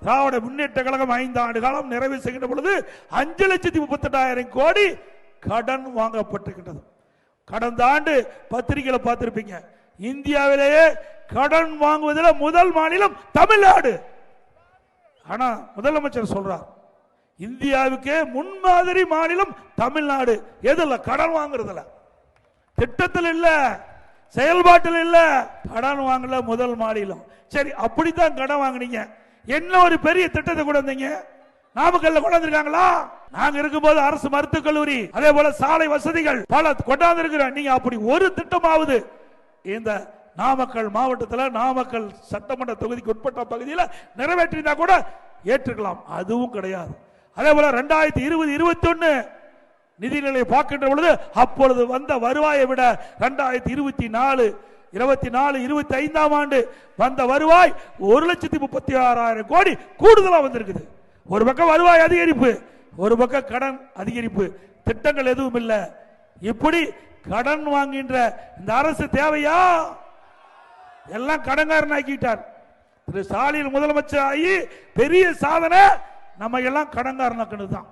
திராவிட முன்னேற்ற கழகம் ஐந்து ஆண்டு காலம் நிறைவு செய்கின்ற பொழுது அஞ்சு லட்சத்தி முப்பத்தெட்டாயிரம் கோடி கடன் வாங்கப்பட்டிருக்கின்றது. கடந்த ஆண்டு பத்திரிகையில பார்த்திருப்பீங்க. இந்தியாவிலேயே கடன் வாங்குவதில் முதல் மாநிலம் தமிழ்நாடு. ஆனா முதலமைச்சர் சொல்றார் இந்தியாவுக்கே முன்மாதிரி மாநிலம் தமிழ்நாடு. எதுல? கடன் வாங்குறதுல. திட்டத்தில் இல்ல செயல்பாட்டில் இல்ல கடன் வாங்கல முதல் மாநிலம். சரி அப்படித்தான் கடன் வாங்குனீங்க. என்ன ஒரு பெரிய திட்டத்தை கொண்டு வந்தீங்க? நாமக்கல்ல கொண்டு வந்திருக்காங்களா? நாங்க இருக்கும்போது அரசு மருத்துவக் கல்லூரி அதே போல சாலை வசதிகள் பல கொண்டாந்து இருக்கிறோம் நீங்க அப்படி ஒரு திட்டமாவது இந்த நாமக்கல் மாவட்டத்தில் நாமக்கல் சட்டமன்ற தொகுதிக்கு உட்பட்ட பகுதியில் நிறைவேற்றினா கூட ஏற்றுக்கலாம். அதுவும் கிடையாது. அதே போல ரெண்டாயிரத்தி இருபது இருபத்தி ஒன்னு நிதிநிலை பார்க்கின்ற பொழுது அப்பொழுது வந்த வருவாயை விட ரெண்டாயிரத்தி இருபத்தி நாலு இருபத்தி நாலு இருபத்தி ஐந்தாம் ஆண்டு வந்த வருவாய் ஒரு லட்சத்தி முப்பத்தி ஆறாயிரம் கோடி கூடுதலாக வந்திருக்குது. ஒரு பக்கம் வருவாய் அதிகரிப்பு ஒரு பக்கம் கடன் அதிகரிப்பு. திட்டங்கள் எதுவும் இல்லை. இப்படி கடன் வாங்குகின்ற இந்த அரசு தேவையா? எல்லாம் கடன்காரன் ஆக்கிட்டார். திரு ஸ்டாலின் முதலமைச்சர் ஆகி பெரிய சாதனை நம்ம எல்லாம் கடன்காரன் தான்